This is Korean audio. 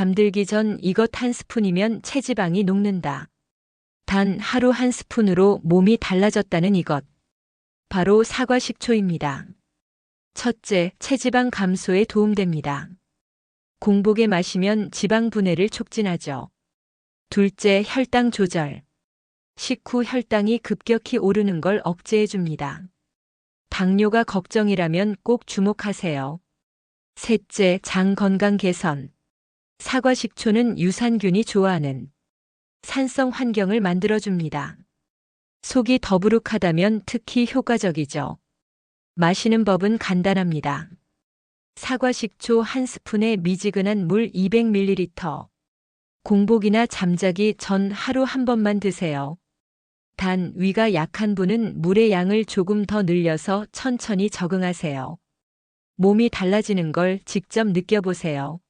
잠들기 전 이것 한 스푼이면 체지방이 녹는다. 단 하루 한 스푼으로 몸이 달라졌다는 이것. 바로 사과 식초입니다. 첫째, 체지방 감소에 도움됩니다. 공복에 마시면 지방 분해를 촉진하죠. 둘째, 혈당 조절. 식후 혈당이 급격히 오르는 걸 억제해 줍니다. 당뇨가 걱정이라면 꼭 주목하세요. 셋째, 장 건강 개선. 사과 식초는 유산균이 좋아하는 산성 환경을 만들어줍니다. 속이 더부룩하다면 특히 효과적이죠. 마시는 법은 간단합니다. 사과 식초 한 스푼에 미지근한 물 200ml. 공복이나 잠자기 전 하루 한 번만 드세요. 단 위가 약한 분은 물의 양을 조금 더 늘려서 천천히 적응하세요. 몸이 달라지는 걸 직접 느껴보세요.